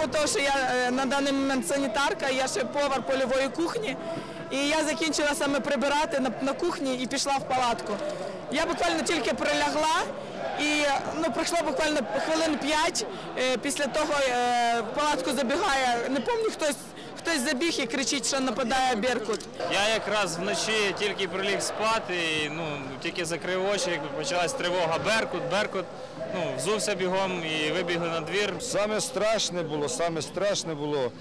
Помимо того, що я е, на даний момент санітарка, я ще повар польової кухні. І я закінчила саме прибирати на, на кухні і пішла в палатку. Я буквально тільки прилягла і ну, пройшло буквально хвилин п'ять. Е, Після того е, в палатку забігає, не пам'ятаю, хтось, хтось забіг і кричить, що нападає Беркут. Я якраз вночі тільки приліг спати, і, ну, тільки закрив очі, якби почалась тривога Беркут, Беркут, ну, взувся бігом і вибігли на двір. Саме страшне було, саме страшне було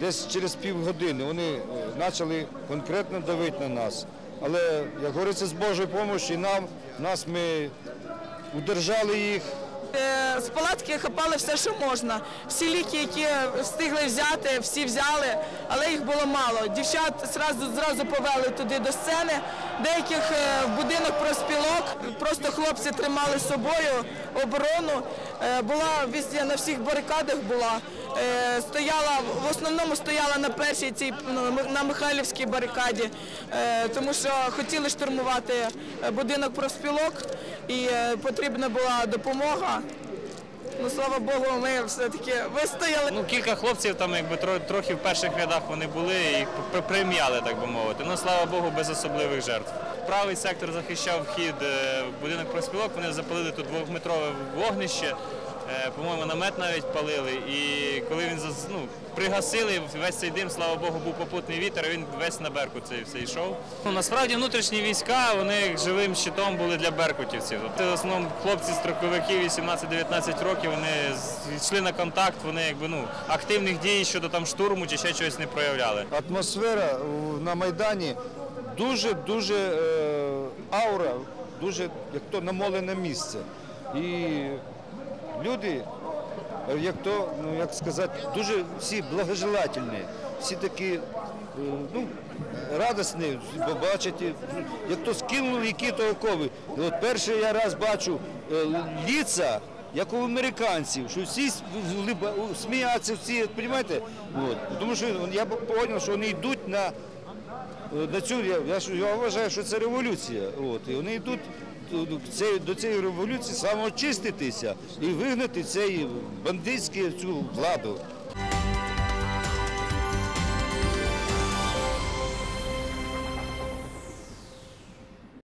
десь через півгодини. Вони е, почали конкретно давити на нас. Але, як говориться, з Божою допомогою нам, нас ми удержали їх. Е, З палатки хапали все, що можна. Всі ліки, які встигли взяти, всі взяли, але їх було мало. Дівчат зразу, зразу повели туди до сцени. Деяких е, в будинок проспілок. Просто хлопці тримали з собою оборону. Е, Була везде, на всіх барикадах була. Стояла, в основному стояла на першій цій ну, на Михайлівській барикаді, тому що хотіли штурмувати будинок профспілок і потрібна була допомога. Ну, слава Богу, ми все-таки вистояли. Ну, кілька хлопців там якби тро- трохи в перших рядах вони були і прим'яли, так би мовити. Ну, слава Богу, без особливих жертв. Правий сектор захищав вхід е, в будинок профспілок, вони запалили тут двохметрове вогнище. Е, По-моєму, намет навіть палили. І коли він ну, пригасили, весь цей дим, слава Богу, був попутний вітер, він весь на беркут цей все йшов. Ну, насправді внутрішні війська вони живим щитом були для беркутівців. Тобто, в основному хлопці строковики 18-19 років, вони йшли на контакт, вони якби ну активних дій щодо там штурму чи ще чогось не проявляли. Атмосфера на Майдані дуже-дуже е, аура, дуже як то намолене місце. І люди, е, як то, ну як сказати, дуже всі благожелательні, всі такі е, ну, радісні, побачити, як то скинули які то окови. І От перший я раз бачу е, ліца, як у американців, що всі сміються, всі, розумієте? От. Тому що я зрозумів, що вони йдуть на Е, на цю я, я, вважаю, що це революція. От, і вони йдуть до- цієї- революції самоочиститися і вигнати цей бандитську цю владу.